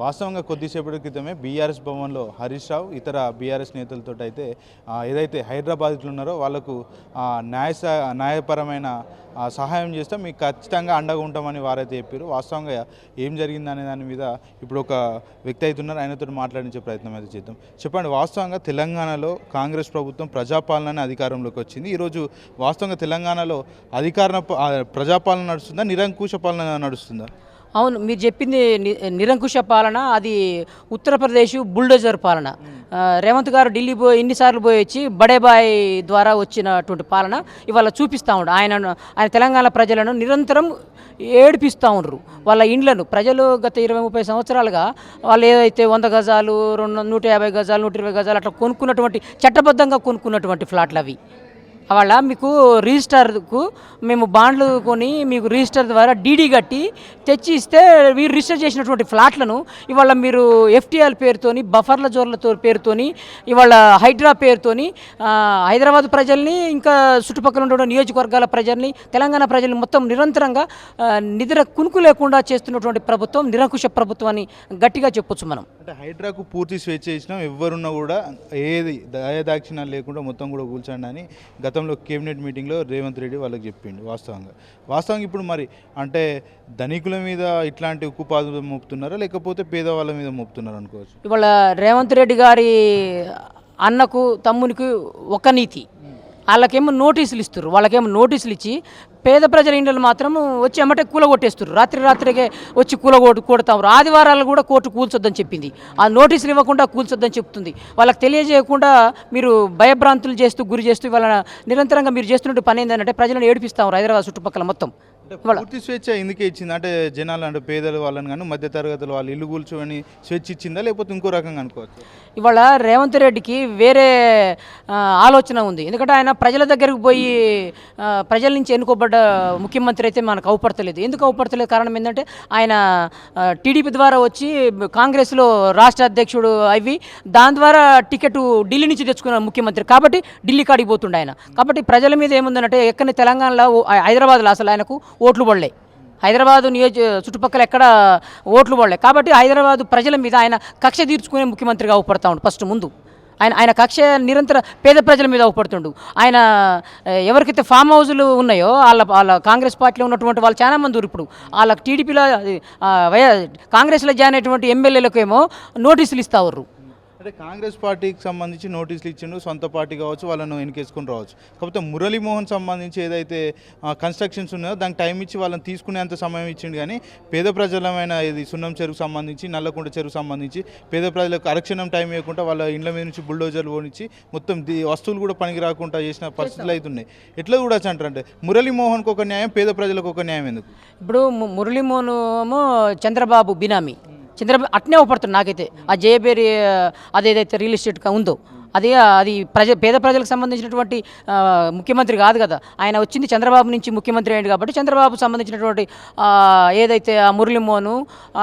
వాస్తవంగా కొద్దిసేపటి క్రితమే బీఆర్ఎస్ భవన్లో హరీష్ రావు ఇతర బీఆర్ఎస్ నేతలతో అయితే ఏదైతే హైదరాబాద్లో ఉన్నారో వాళ్ళకు న్యాయ న్యాయపరమైన సహాయం చేస్తే మీకు ఖచ్చితంగా అండగా ఉంటామని వారైతే చెప్పారు. వాస్తవంగా ఏం జరిగిందనే దాని మీద ఇప్పుడు ఒక వ్యక్తి అయితే ఉన్నారు. ఆయనతో మాట్లాడించే ప్రయత్నం అయితే చేద్దాం. చెప్పండి వాస్తవంగా తెలంగాణలో కాంగ్రెస్ ప్రభుత్వం ప్రజాపాలన అధికారంలోకి వచ్చింది. ఈరోజు వాస్తవంగా తెలంగాణలో అధికార ప్రజాపాలన నడుస్తుందా నిరంకుశ పాలన నడుస్తుందా? అవును మీరు చెప్పింది ని- నిరంకుశ పాలన అది ఉత్తరప్రదేశ్ బుల్డోజర్ పాలన. రేవంత్ గారు ఢిల్లీ పోయి ఎన్నిసార్లు పోయి వచ్చి బడేబాయ్ ద్వారా వచ్చినటువంటి పాలన ఇవాళ చూపిస్తూ ఉండు. ఆయన ఆయన తెలంగాణ ప్రజలను నిరంతరం ఏడిపిస్తూ ఉండరు. వాళ్ళ ఇండ్లను. ప్రజలు గత ఇరవై ముప్పై సంవత్సరాలుగా వాళ్ళు ఏదైతే వంద గజాలు రెండు నూట యాభై గజాలు నూట ఇరవై గజాలు అట్లా కొనుక్కున్నటువంటి చట్టబద్ధంగా కొనుక్కున్నటువంటి ఫ్లాట్లు అవి. వాళ్ళ మీకు రిజిస్టర్కు మేము బాండ్లు కొని మీకు రిజిస్టర్ ద్వారా డీడీ కట్టి తెచ్చి ఇస్తే మీరు రిజిస్టర్ చేసినటువంటి ఫ్లాట్లను ఇవాళ మీరు ఎఫ్టీఆర్ పేరుతోని బఫర్ల జోర్లతో పేరుతోని ఇవాళ హైడ్రా పేరుతోని హైదరాబాద్ ప్రజల్ని ఇంకా చుట్టుపక్కల ఉన్న నియోజకవర్గాల ప్రజల్ని తెలంగాణ ప్రజల్ని మొత్తం నిరంతరంగా నిద్ర కునుకు లేకుండా చేస్తున్నటువంటి ప్రభుత్వం నిరంకుశ ప్రభుత్వం అని గట్టిగా చెప్పొచ్చు మనం. అంటే హైడ్రాకు పూర్తి స్వేచ్ఛ ఇచ్చినాం ఎవరున్నా కూడా ఏది దయదాక్షిణాలు లేకుండా మొత్తం కూడా కూల్చండి అని గతంలో కేబినెట్ మీటింగ్లో రేవంత్ రెడ్డి వాళ్ళకి చెప్పిండు వాస్తవంగా. వాస్తవంగా ఇప్పుడు మరి అంటే ధనికుల మీద ఇట్లాంటి ఉక్కు పాదు మోపుతున్నారా? లేకపోతే పేదవాళ్ళ మీద మోపుతున్నారు అనుకోవచ్చు? ఇవాళ రేవంత్ రెడ్డి గారి అన్నకు తమ్మునికి ఒక నీతి. వాళ్ళకేమో నోటీసులు ఇస్తారు వాళ్ళకేమో నోటీసులు ఇచ్చి పేద ప్రజల ఇండ్లు మాత్రం వచ్చి ఎమ్మటే కూలగొట్టేస్తారు రాత్రి రాత్రికే వచ్చి కూల కొట్టు ఆదివారాలు కూడా కోర్టు కూల్చొద్దని చెప్పింది. ఆ నోటీసులు ఇవ్వకుండా కూల్చొద్దని చెప్తుంది. వాళ్ళకి తెలియజేయకుండా మీరు భయభ్రాంతులు చేస్తూ గురి చేస్తూ ఇవాళ నిరంతరంగా మీరు చేస్తున్నట్టు పని ఏంటంటే ప్రజలను ఏడిపిస్తాం హైదరాబాద్ చుట్టుపక్కల మొత్తం. పూర్తి స్వేచ్ఛ ఎందుకే ఇచ్చింది? అంటే జనాలు అంటే పేదల వాళ్ళని కానీ మధ్యతరగతుల వాళ్ళు ఇల్లు కూల్చోని స్వేచ్ఛ ఇచ్చిందా? లేకపోతే ఇంకో రకంగా అనుకోవచ్చు? ఇవాళ రేవంత్ రెడ్డికి వేరే ఆలోచన ఉంది. ఎందుకంటే ఆయన ప్రజల దగ్గరకు పోయి ప్రజల నుంచి ఎన్నుకోబడ్డ ముఖ్యమంత్రి అయితే మనకు అవపడతలేదు. ఎందుకు అవపడతలేదు? కారణం ఏంటంటే ఆయన టీడీపీ ద్వారా వచ్చి కాంగ్రెస్లో రాష్ట్ర అధ్యక్షుడు అవి దాని ద్వారా టికెట్ ఢిల్లీ నుంచి తెచ్చుకున్న ముఖ్యమంత్రి. కాబట్టి ఢిల్లీ కాడికి పోతుండే ఆయన. కాబట్టి ప్రజల మీద ఏముందంటే ఎక్కడి తెలంగాణలో హైదరాబాద్లో అసలు ఆయనకు ఓట్లు పడలే. హైదరాబాదు నియోజ చుట్టుపక్కల ఎక్కడ ఓట్లు పడలే. కాబట్టి హైదరాబాదు ప్రజల మీద ఆయన కక్ష తీర్చుకునే ముఖ్యమంత్రిగా అవపడతా ఉండు ఫస్ట్ ముందు. ఆయన ఆయన కక్ష నిరంతర పేద ప్రజల మీద ఉపడుతుండు ఆయన ఎవరికైతే ఫామ్ హౌజులు ఉన్నాయో వాళ్ళ వాళ్ళ కాంగ్రెస్ పార్టీలో ఉన్నటువంటి వాళ్ళు చాలా మంది ఇప్పుడు. వాళ్ళ టీడీపీలో వై కాంగ్రెస్లో జాయిన్ అయినటువంటి ఎమ్మెల్యేలకు ఏమో నోటీసులు ఇస్తా ఉర్రు. అంటే కాంగ్రెస్ పార్టీకి సంబంధించి నోటీసులు ఇచ్చిండు సొంత పార్టీ కావచ్చు వాళ్ళను ఎన్నికేసుకుని రావచ్చు. కాకపోతే మురళీమోహన్ సంబంధించి ఏదైతే కన్స్ట్రక్షన్స్ ఉన్నాయో దానికి టైం ఇచ్చి వాళ్ళని తీసుకునేంత సమయం ఇచ్చిండు కానీ పేద ప్రజలమైన ఇది సున్నం చెరువు సంబంధించి నల్లకుంట చెరువు సంబంధించి పేద ప్రజలకు అరక్షణం టైం ఇవ్వకుండా వాళ్ళ ఇండ్ల మీద నుంచి బుల్డోజర్లు ఓనిచ్చి మొత్తం వస్తువులు కూడా పనికి రాకుండా చేసిన పరిస్థితులు అవుతున్నాయి ఎట్లా చూడొచ్చు అంటారంటే మురళీమోహన్కి ఒక న్యాయం పేద ప్రజలకు ఒక న్యాయం ఎందుకు? ఇప్పుడు మురళీమోహన్ ఏమో చంద్రబాబు బినామీ. చంద్రబాబు అట్నే అవపడుతుంది నాకైతే. ఆ జయబేరి అదేదైతే రియల్ ఎస్టేట్గా ఉందో అది అది ప్రజ పేద ప్రజలకు సంబంధించినటువంటి ముఖ్యమంత్రి కాదు కదా. ఆయన వచ్చింది చంద్రబాబు నుంచి ముఖ్యమంత్రి అయ్యాడు కాబట్టి చంద్రబాబు సంబంధించినటువంటి ఏదైతే ఆ మురళీమోహన్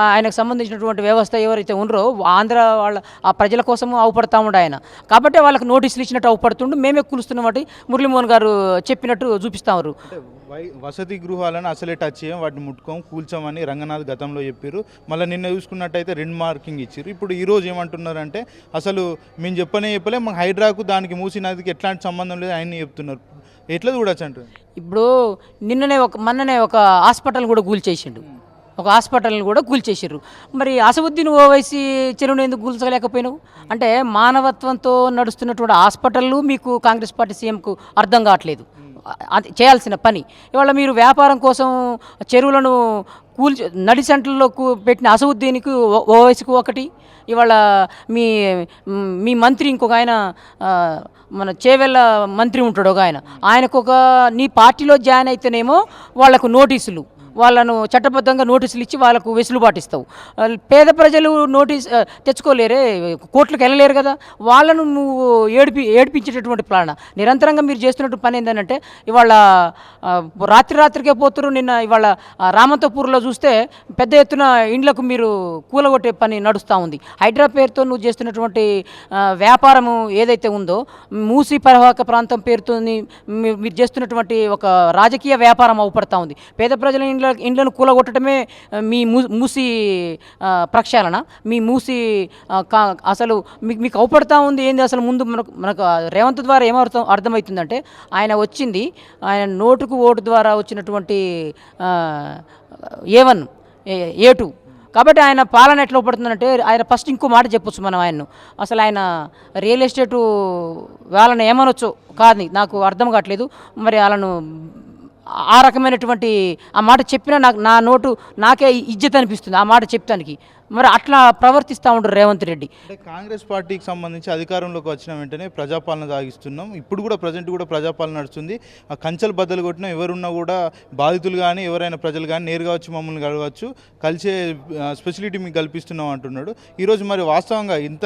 ఆయనకు సంబంధించినటువంటి వ్యవస్థ ఎవరైతే ఉన్నారో ఆంధ్ర వాళ్ళ ఆ ప్రజల కోసం అవుపడతా ఉండే ఆయన. కాబట్టి వాళ్ళకి నోటీసులు ఇచ్చినట్టు అవుపడుతుండు మేమే కూలుస్తున్నాం వాటి మురళీమోహన్ గారు చెప్పినట్టు చూపిస్తాము వై వసతి గృహాలను అసలే టచ్ చేయం వాటిని ముట్టుకోం కూల్చోమని రంగనాథ్ గతంలో చెప్పారు మళ్ళీ నిన్న చూసుకున్నట్టయితే రెండు మార్కింగ్ ఇచ్చారు ఇప్పుడు ఈరోజు ఏమంటున్నారంటే అసలు మేము చెప్పనే చెప్పలే మాకు హైడ్రాకు దానికి మూసి నదికి ఎట్లాంటి సంబంధం లేదు ఆయన చెప్తున్నారు. ఎట్లా చూడొచ్చు అంటారు ఇప్పుడు నిన్ననే ఒక మొన్ననే ఒక హాస్పిటల్ కూడా కూల్చేసిండు. ఒక హాస్పిటల్ని కూడా కూల్చేసారు మరి అసవుద్దీన్ ఓవైసీ చెరువును ఎందుకు కూల్చలేకపోయినావు? అంటే మానవత్వంతో నడుస్తున్నటువంటి హాస్పిటళ్ళు మీకు కాంగ్రెస్ పార్టీ సీఎంకు అర్థం కావట్లేదు. అది చేయాల్సిన పని. ఇవాళ మీరు వ్యాపారం కోసం చెరువులను కూల్చి నడి సెంటర్లో కూ- పెట్టిన అసవుద్దీన్కి ఓ- ఓవైసీకి ఒకటి. ఇవాళ మీ మీ మంత్రి ఇంకొక ఆయన మన చేవెళ్ళ మంత్రి ఉంటాడు ఒక ఆయన. ఆయనకు ఒక నీ పార్టీలో జాయిన్ అయితేనేమో వాళ్ళకు నోటీసులు. వాళ్ళను చట్టబద్ధంగా నోటీసులు ఇచ్చి వాళ్ళకు వెసులుబాటు ఇస్తావు. పేద ప్రజలు నోటీస్ తెచ్చుకోలేరే కోర్టులకు వెళ్ళలేరు కదా? వాళ్ళను నువ్వు ఏడిపి ఏడిపించేటటువంటి ప్లాన్. నిరంతరంగా మీరు చేస్తున్నటువంటి పని ఏంటంటే ఇవాళ రాత్రి రాత్రికే పోతురు నిన్న ఇవాళ రామంతపూర్లో చూస్తే పెద్ద ఎత్తున ఇండ్లకు మీరు కూలగొట్టే పని నడుస్తూ ఉంది. హైడ్రా పేరుతో నువ్వు చేస్తున్నటువంటి వ్యాపారము ఏదైతే ఉందో మూసి పరవాక ప్రాంతం పేరుతో మీరు చేస్తున్నటువంటి ఒక రాజకీయ వ్యాపారం అవపడతా ఉంది. పేద ప్రజల ఇండ్ల ఇండ్లను కూలగొట్టడమే మీ మూ మూసి ప్రక్షాళన. మీ మూసి కా- అసలు మీకు మీకు అవుపడతా ఉంది ఏంది? అసలు ముందు మనకు మనకు రేవంత్ ద్వారా ఏమర్థం అర్థమవుతుందంటే ఆయన వచ్చింది ఆయన నోటుకు ఓటు ద్వారా వచ్చినటువంటి ఏ వన్ ఏ టూ. కాబట్టి ఆయన పాలన ఎట్లా పడుతుందంటే ఆయన ఫస్ట్ ఇంకో మాట చెప్పొచ్చు మనం ఆయన్ను. అసలు ఆయన రియల్ ఎస్టేటు వాళ్ళని ఏమనొచ్చో కాదు నాకు అర్థం కావట్లేదు. మరి వాళ్ళను ఆ రకమైనటువంటి ఆ మాట చెప్పినా నాకు నా నోటు నాకే ఇజ్జత్ అనిపిస్తుంది ఆ మాట చెప్తానికి మరి అట్లా ప్రవర్తిస్తూ ఉంటారు రేవంత్ రెడ్డి. కాంగ్రెస్ పార్టీకి సంబంధించి అధికారంలోకి వచ్చిన వెంటనే ప్రజాపాలన సాగిస్తున్నాం. ఇప్పుడు కూడా ప్రజెంట్ కూడా ప్రజాపాలన నడుస్తుంది. ఆ కంచెలు బద్దలు కొట్టిన ఎవరున్నా కూడా బాధితులు కానీ ఎవరైనా ప్రజలు కానీ నేరుగా వచ్చి మమ్మల్ని కలవచ్చు. కలిసే స్పెసిలిటీ మీకు కల్పిస్తున్నాం అంటున్నాడు. ఈరోజు మరి వాస్తవంగా ఇంత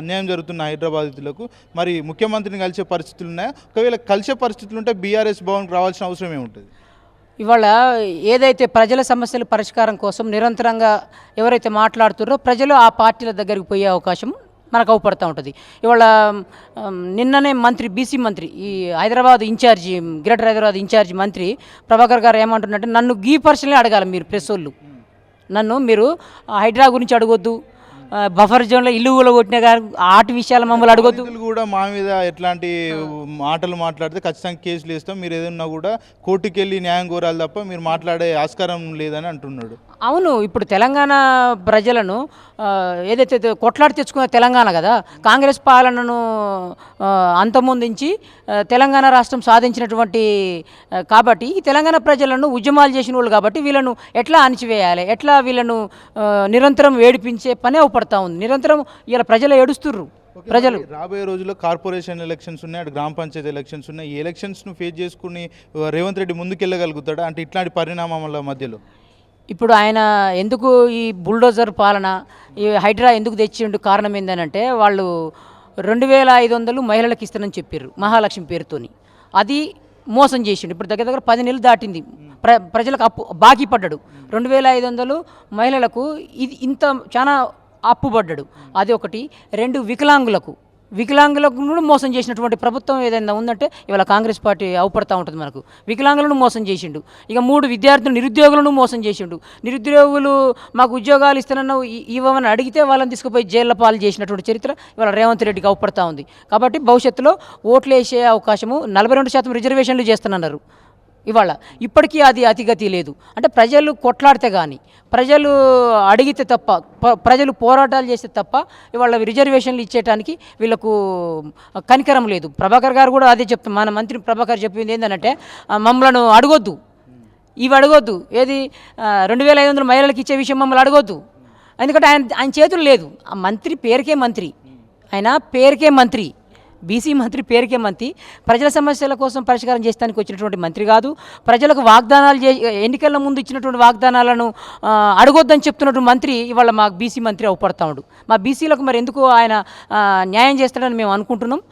అన్యాయం జరుగుతున్న హైదరాబాదితులకు మరి ముఖ్యమంత్రిని కలిసే పరిస్థితులు ఉన్నాయా? ఒకవేళ కలిసే పరిస్థితులు ఉంటే బీఆర్ఎస్ భవన్కి రావాల్సిన అవసరం ఏముంటుంది? ఇవాళ ఏదైతే ప్రజల సమస్యల పరిష్కారం కోసం నిరంతరంగా ఎవరైతే మాట్లాడుతున్నారో ప్రజలు ఆ పార్టీల దగ్గరికి పోయే అవకాశం మనకు అవపడుతూ ఉంటుంది. ఇవాళ నిన్ననే మంత్రి బీసీ మంత్రి ఈ Hyderabad in charge greater Hyderabad in charge మంత్రి ప్రభాకర్ గారు ఏమంటున్నట్టు నన్ను గీ పర్సన్లే అడగాలి మీరు ప్రెస్ వాళ్ళు. నన్ను మీరు హైడ్రా గురించి అడగొద్దు బఫర్ జోన్లో ఇల్లు కూడా కొట్టిన కానీ ఆటి విషయాలు మమ్మల్ని అడగొద్దు. కూడా మా మీద ఎట్లాంటి మాటలు మాట్లాడితే ఖచ్చితంగా కేసులు వేస్తాం. మీరు ఏదన్నా కూడా కోర్టుకి వెళ్ళి న్యాయం కోరాలి తప్ప మీరు మాట్లాడే ఆస్కారం లేదని అంటున్నాడు. అవును ఇప్పుడు తెలంగాణ ప్రజలను ఏదైతే కొట్లాడి తెచ్చుకున్న తెలంగాణ కదా కాంగ్రెస్ పాలనను అంతమొందించి తెలంగాణ రాష్ట్రం సాధించినటువంటి కాబట్టి ఈ తెలంగాణ ప్రజలను ఉద్యమాలు చేసిన వాళ్ళు కాబట్టి వీళ్ళను ఎట్లా అణిచివేయాలి ఎట్లా వీళ్ళను నిరంతరం ఏడిపించే పనే అవపడతా ఉంది. నిరంతరం ఇలా ప్రజలు ఏడుస్తుర్రు. ప్రజలు. రాబోయే రోజుల్లో కార్పొరేషన్ ఎలక్షన్స్ ఉన్నాయి అటు గ్రామ పంచాయతీ ఎలక్షన్స్ ఉన్నాయి. ఈ ఎలక్షన్స్ను ఫేస్ చేసుకుని రేవంత్ రెడ్డి ముందుకెళ్ళగలుగుతాడా? అంటే ఇట్లాంటి పరిణామాల మధ్యలో. ఇప్పుడు ఆయన ఎందుకు ఈ బుల్డోజర్ పాలన ఈ హైడ్రా ఎందుకు తెచ్చిండు కారణం ఏంటంటే వాళ్ళు రెండు వేల ఐదు వందలు మహిళలకు ఇస్తానని చెప్పారు మహాలక్ష్మి పేరుతోని. అది మోసం చేసిండు. ఇప్పుడు దగ్గర దగ్గర పది నెలలు దాటింది. ప్ర ప్రజలకు అప్పు బాకీ పడ్డాడు. రెండు వేల ఐదు వందలు మహిళలకు ఇది ఇంత చాలా అప్పుబడ్డాడు. అది ఒకటి. రెండు వికలాంగులకు. వికలాంగులకు కూడా మోసం చేసినటువంటి ప్రభుత్వం ఏదైనా ఉందంటే ఇవాళ కాంగ్రెస్ పార్టీ అవపడతా ఉంటుంది మనకు. వికలాంగులను మోసం చేసిండు. ఇక మూడు విద్యార్థులు నిరుద్యోగులను మోసం చేసిండు. నిరుద్యోగులు మాకు ఉద్యోగాలు ఇస్తానన్న ఇవ్వమని అడిగితే వాళ్ళని తీసుకుపోయి జైళ్ళ పాలు చేసినటువంటి చరిత్ర ఇవాళ రేవంత్ రెడ్డికి అవపడతా ఉంది. కాబట్టి భవిష్యత్తులో ఓట్లు వేసే అవకాశము నలభై రెండు శాతం రిజర్వేషన్లు చేస్తానన్నారు. ఇవాళ. ఇప్పటికీ అది అతిగతి లేదు. అంటే ప్రజలు కొట్లాడితే కానీ ప్రజలు అడిగితే తప్ప ప్రజలు పోరాటాలు చేస్తే తప్ప ఇవాళ రిజర్వేషన్లు ఇచ్చేయటానికి వీళ్ళకు కనికరం లేదు. ప్రభాకర్ గారు కూడా అదే చెప్తాం మన మంత్రి ప్రభాకర్ చెప్పింది ఏంటంటే మమ్మలను అడగొద్దు. ఇవి అడగొద్దు. ఏది? రెండు వేల ఐదు వందల మహిళలకు ఇచ్చే విషయం మమ్మల్ని అడగొద్దు. ఎందుకంటే ఆయన ఆయన చేతులు లేదు. ఆ మంత్రి పేరుకే మంత్రి. ఆయన పేరుకే మంత్రి. బీసీ మంత్రి పేరుకే మంత్రి. ప్రజల సమస్యల కోసం పరిష్కారం చేస్తానికి వచ్చినటువంటి మంత్రి కాదు. ప్రజలకు వాగ్దానాలు చే ఎన్నికల ముందు ఇచ్చినటువంటి వాగ్దానాలను అడగొద్దని చెప్తున్నటువంటి మంత్రి ఇవాళ మా బీసీ మంత్రి అవపడతా ఉండు. మా బీసీలకు మరి ఎందుకు ఆయన న్యాయం చేస్తాడని మేము అనుకుంటున్నాం.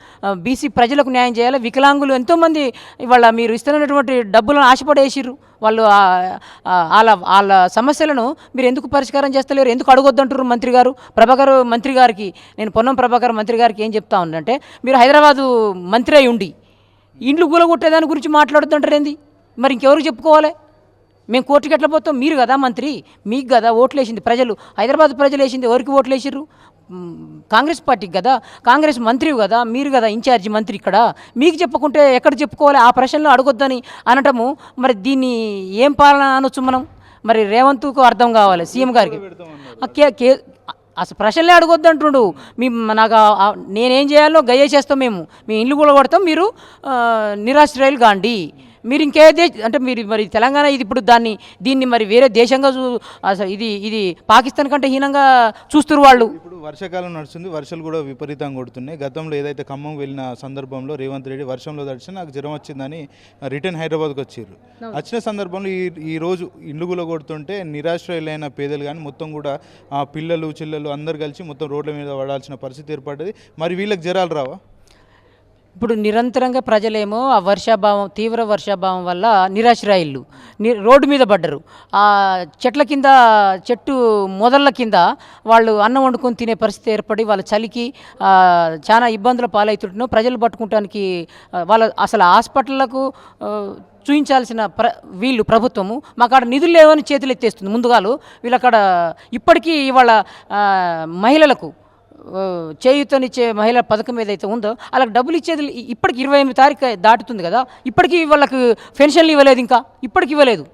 బీసీ ప్రజలకు న్యాయం చేయాలి. వికలాంగులు ఎంతోమంది ఇవాళ మీరు ఇస్తున్నటువంటి డబ్బులను ఆశపడేసిర్రు. వాళ్ళు వాళ్ళ వాళ్ళ సమస్యలను మీరు ఎందుకు పరిష్కారం చేస్తలేరు? ఎందుకు అడగొద్దంటారు మంత్రి గారు? ప్రభాకర్ మంత్రి గారికి నేను పొన్నం ప్రభాకర్ మంత్రి గారికి ఏం చెప్తా ఉందంటే మీరు హైదరాబాదు మంత్రి అయి ఉండి ఇండ్లు కూలగొట్టేదాని గురించి మాట్లాడుతుంటారు ఏంది? మరి ఇంకెవరికి చెప్పుకోవాలి? మేము కోర్టుకి ఎట్లా పోతాం? మీరు కదా మంత్రి మీకు కదా ఓట్లు వేసింది ప్రజలు. హైదరాబాద్ ప్రజలు వేసింది ఎవరికి ఓట్లు వేసిర్రు కాంగ్రెస్ పార్టీకి కదా కాంగ్రెస్ మంత్రి కదా మీరు కదా ఇన్ఛార్జి మంత్రి ఇక్కడ. మీకు చెప్పకుంటే ఎక్కడ చెప్పుకోవాలి? ఆ ప్రశ్నలు అడగొద్దని అనటము మరి దీన్ని ఏం పాలన అనొచ్చు మనం? మరి రేవంత్కు అర్థం కావాలి సీఎం గారికి. కే అసలు ప్రశ్నలే అడగొద్దు అంటుండు మీ నాకు నేనేం చేయాలో గయ్య చేస్తాం మేము. మీ ఇల్లు కూడా కొడతాం మీరు నిరాశ్రయులు కాండి. మీరు ఇంకే దేశ అంటే మీరు మరి తెలంగాణ ఇది ఇప్పుడు దాన్ని దీన్ని మరి వేరే దేశంగా చూ అసలు ఇది ఇది పాకిస్తాన్ కంటే హీనంగా చూస్తున్నారు వాళ్ళు. ఇప్పుడు వర్షాకాలం నడుస్తుంది వర్షాలు కూడా విపరీతంగా కొడుతున్నాయి. గతంలో ఏదైతే ఖమ్మం వెళ్ళిన సందర్భంలో రేవంత్ రెడ్డి వర్షంలో తడిచి నాకు జ్వరం వచ్చిందని రిటర్న్ హైదరాబాద్కి వచ్చారు. వచ్చిన సందర్భంలో ఈ ఈ రోజు కూడా కొడుతుంటే నిరాశ్రయులైన పేదలు కానీ మొత్తం కూడా ఆ పిల్లలు చిల్లలు అందరు కలిసి మొత్తం రోడ్ల మీద పడాల్సిన పరిస్థితి ఏర్పడ్డది. మరి వీళ్ళకి జ్వరాలు రావా? ఇప్పుడు నిరంతరంగా ప్రజలేమో ఆ వర్షాభావం తీవ్ర వర్షాభావం వల్ల నిరాశ్రాయిల్లు రోడ్డు మీద పడ్డరు. ఆ చెట్ల కింద చెట్టు మొదళ్ళ కింద వాళ్ళు అన్నం వండుకొని తినే పరిస్థితి ఏర్పడి వాళ్ళ చలికి చాలా ఇబ్బందుల పాలవుతుంటున్నాం. ప్రజలు పట్టుకుంటానికి వాళ్ళ అసలు హాస్పిటళ్ళకు చూపించాల్సిన చూయించాల్సిన ప్ర వీళ్ళు ప్రభుత్వము మాకాడ నిధులు లేవని చేతులు ఎత్తేస్తుంది ముందుగాలు. వీళ్ళక్కడ ఇప్పటికీ ఇవాళ మహిళలకు చేయూతనిచ్చే మహిళల పథకం ఏదైతే ఉందో వాళ్ళకి డబ్బులు ఇచ్చేది ఇప్పటికి ఇరవై ఎనిమిది తారీఖు దాటుతుంది కదా ఇప్పటికీ వాళ్ళకి పెన్షన్లు ఇవ్వలేదు ఇంకా ఇప్పటికి ఇవ్వలేదు.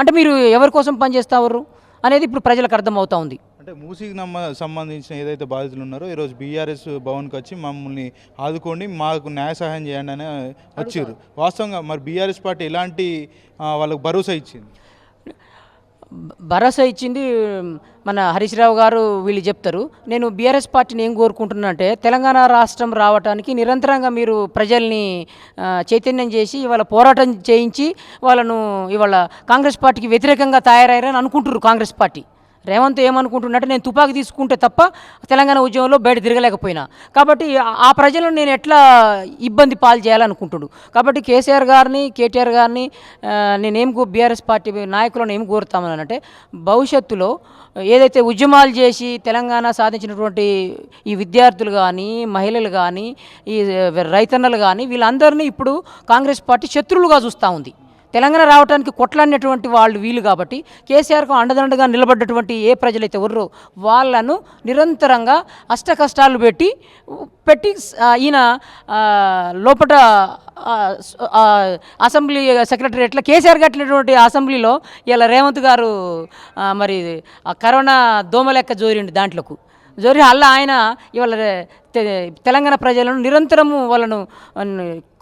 అంటే మీరు ఎవరి కోసం పనిచేస్తారు అనేది ఇప్పుడు ప్రజలకు అర్థమవుతా ఉంది. అంటే మూసీకి నమ్మ సంబంధించిన ఏదైతే బాధితులు ఉన్నారో ఈరోజు బీఆర్ఎస్ భవన్కి వచ్చి మమ్మల్ని ఆదుకోండి మాకు న్యాయ సహాయం చేయండి అని వచ్చారు. వాస్తవంగా మరి బీఆర్ఎస్ పార్టీ ఎలాంటి వాళ్ళకు భరోసా ఇచ్చింది? భరోసా ఇచ్చింది మన హరీష్ రావు గారు వీళ్ళు చెప్తారు. నేను బీఆర్ఎస్ పార్టీని ఏం కోరుకుంటున్నా అంటే తెలంగాణ రాష్ట్రం రావడానికి నిరంతరంగా మీరు ప్రజల్ని చైతన్యం చేసి ఇవాళ పోరాటం చేయించి వాళ్ళను ఇవాళ కాంగ్రెస్ పార్టీకి వ్యతిరేకంగా తయారయ్యారని అనుకుంటున్నారు కాంగ్రెస్ పార్టీ. రేవంత్ ఏమనుకుంటున్నట్టు నేను తుపాకీ తీసుకుంటే తప్ప తెలంగాణ ఉద్యమంలో బయట తిరగలేకపోయినా. కాబట్టి ఆ- ప్రజలను నేను ఎట్లా ఇబ్బంది పాలు చేయాలనుకుంటుడు? కాబట్టి కేసీఆర్ గారిని కేటీఆర్ గారిని నేనేం బీఆర్ఎస్ పార్టీ నాయకులను ఏం కోరుతామని అంటే భవిష్యత్తులో ఏదైతే ఉద్యమాలు చేసి తెలంగాణ సాధించినటువంటి ఈ విద్యార్థులు కానీ మహిళలు కానీ ఈ రైతన్నలు కానీ వీళ్ళందరినీ ఇప్పుడు కాంగ్రెస్ పార్టీ శత్రువులుగా చూస్తూ ఉంది. తెలంగాణ రావడానికి కొట్లాడినటువంటి వాళ్ళు వీలు కాబట్టి కేసీఆర్కు అండదండగా నిలబడ్డటువంటి ఏ ప్రజలైతే ఉర్రో వాళ్ళను నిరంతరంగా అష్ట కష్టాలు పెట్టి పెట్టి ఈయన లోపల లోపట ఆ, స్- అసెంబ్లీ సెక్రటరియట్లో కేసీఆర్ కట్టినటువంటి అసెంబ్లీలో ఇలా రేవంత్ గారు మరి కరోనా దోమ లెక్క జోరిండు దాంట్లోకు. జోరి అల్ల ఆయన ఇవాళ తెలంగాణ ప్రజలను నిరంతరము వాళ్ళను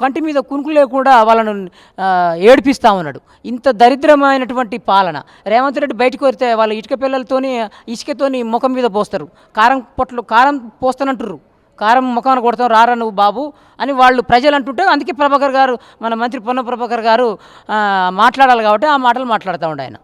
కంటి మీద కునుకు లేకుండా వాళ్ళను ఏడిపిస్తూ ఏడిపిస్తా ఉన్నాడు. ఇంత దరిద్రమైనటువంటి పాలన. రేవంత్ రెడ్డి బయటకు వస్తే వాళ్ళ ఇటుక పిల్లలతోని ఇసుకతోని ముఖం మీద పోస్తారు. కారం పొట్లు కారం పోస్తానంటారు కారం ముఖాన్ని కొడతాం రారా నువ్వు బాబు అని వాళ్ళు ప్రజలు అంటుంటే అందుకే ప్రభాకర్ గారు మన మంత్రి పొన్న ప్రభాకర్ గారు మాట్లాడాలి కాబట్టి ఆ మాటలు మాట్లాడుతూ ఉండే ఆయన